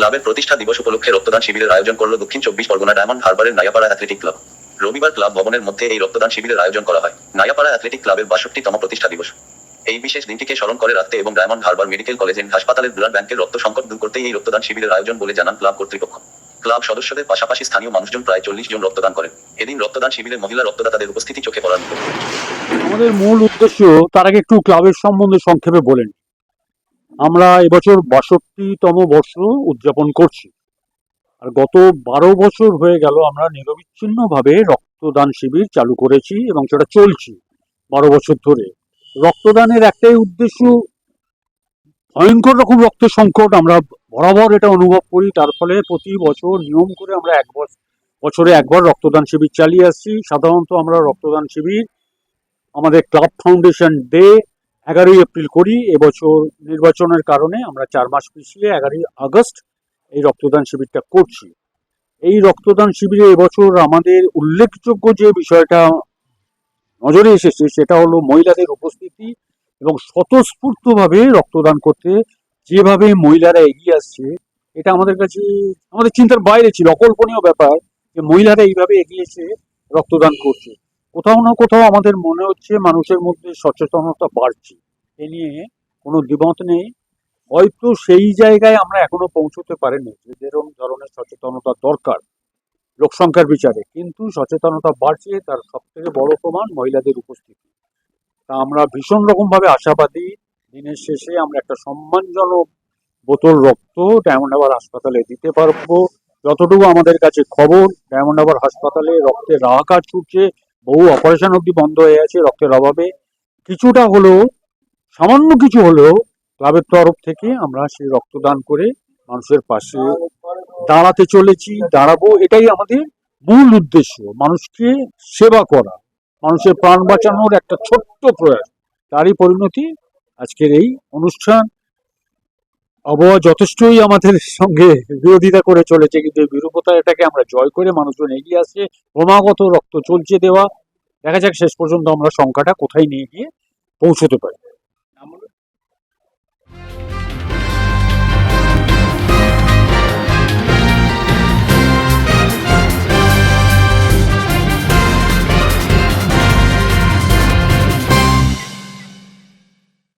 ক্লাবের প্রতিষ্ঠা দিবস উপলক্ষে রক্তদান শিবিরের আয়োজন করল দক্ষিণ চব্বিশ পরগনা ডায়মন্ড হারবারের নায়াপাড়া অ্যাথলেটিক ক্লাব। রবিবার ক্লাব ভবনের মধ্যে এই রক্তদান শিবিরের আয়োজন করা হয়। নায়াপাড়া অ্যাথলেটিক ক্লাবের বাষট্টিতম প্রতিষ্ঠা দিবস। এই বিশেষ দিনটিকে স্মরণ করে রাখতে এবং Diamond Harbour medical college and হাসপাতালের ব্লাড ব্যাংকের রক্ত সংকট দূর করতেই এই রক্তদান শিবিরের আয়োজন বলে জানান ক্লাব কর্তৃপক্ষ। ক্লাব সদস্যদের পাশাপাশি স্থানীয় মানুষজন প্রায় চল্লিশ জন রক্তদান করেন। এদিন রক্তদান শিবিরে মহিলা রক্তদাতাদের উপস্থিতি চোখে পড়ার আমাদের মূল উদ্দেশ্য তার আগে একটু ক্লাবের সম্বন্ধে সংক্ষেপে বলেন। আমরা এবছর বাষট্টিতম বর্ষ উদযাপন করছি। আর গত বারো বছর হয়ে গেল আমরা নিরবিচ্ছিন্নভাবে রক্তদান শিবির চালু করেছি এবং সেটা চলছে বারো বছর ধরে। রক্তদানের একটাই উদ্দেশ্য, ভয়ঙ্কর রকম রক্ত সংকট আমরা বরাবর এটা অনুভব করি। তার ফলে প্রতি বছর নিয়ম করে আমরা এক বছর একবার রক্তদান শিবির চালিয়ে আসছি। সাধারণত আমরা রক্তদান শিবির আমাদের ক্লাব ফাউন্ডেশন ডে এগারোই এপ্রিল করি, এবছর নির্বাচনের কারণে আমরা চার মাস পিছিয়ে এগারোই আগস্ট এই রক্তদান শিবিরটা করছি। এই রক্তদান শিবিরে এবছর আমাদের উল্লেখযোগ্য যে বিষয়টা নজরে এসেছে, সেটা হলো মহিলাদের উপস্থিতি এবং স্বতঃস্ফূর্তভাবে রক্তদান করতে যেভাবে মহিলারা এগিয়ে আসছে, এটা আমাদের কাছে, আমাদের চিন্তার বাইরে ছিল। অকল্পনীয় ব্যাপার যে মহিলারা এইভাবে এগিয়েছে রক্তদান করছে। কোথাও না কোথাও আমাদের মনে হচ্ছে মানুষের মধ্যে সচেতনতা বাড়ছে। এ নিয়ে কোনো দ্বিমত নেই। হয়তো সেই জায়গায় আমরা এখনও পৌঁছতে পারিনি যে যেরকম ধরনের সচেতনতা দরকার লোকসংখ্যার বিচারে। কিন্তু সচেতনতা বাড়ছে, তার সব থেকে বড় প্রমাণ মহিলাদের উপস্থিতি। তা আমরা ভীষণ রকমভাবে আশাবাদী। দিনের শেষে আমরা একটা সম্মানজনক বোতল রক্ত ডায়মন্ড হারবার হাসপাতালে দিতে পারব। যতটুকু আমাদের কাছে খবর ডায়মন্ড হারবার হাসপাতালে রক্তের রাহাকার ছুটছে বহু অপারেশন অবধি বন্ধ হয়ে আছে রক্তের অভাবে। কিছুটা হলেও, সামান্য কিছু হলেও ক্লাবের তরফ থেকে আমরা সেই রক্তদান করে মানুষের পাশে দাঁড়াতে চলেছি, দাঁড়াবো, এটাই আমাদের মূল উদ্দেশ্য। মানুষকে সেবা করা, মানুষের প্রাণ বাঁচানোর একটা ছোট্ট প্রয়াস। তারই পরিণতি আজকের এই অনুষ্ঠান। আবহাওয়া যথেষ্টই আমাদের সঙ্গে বিরোধিতা করে চলেছে, কিন্তু বিরূপতা এটাকে আমরা জয় করে মানুষজন এগিয়ে আসছে, ক্রমাগত রক্ত চলছে দেওয়া। দেখা যাক শেষ পর্যন্ত আমরা সংখ্যাটা কোথায় নিয়ে গিয়ে পৌঁছতে পারি।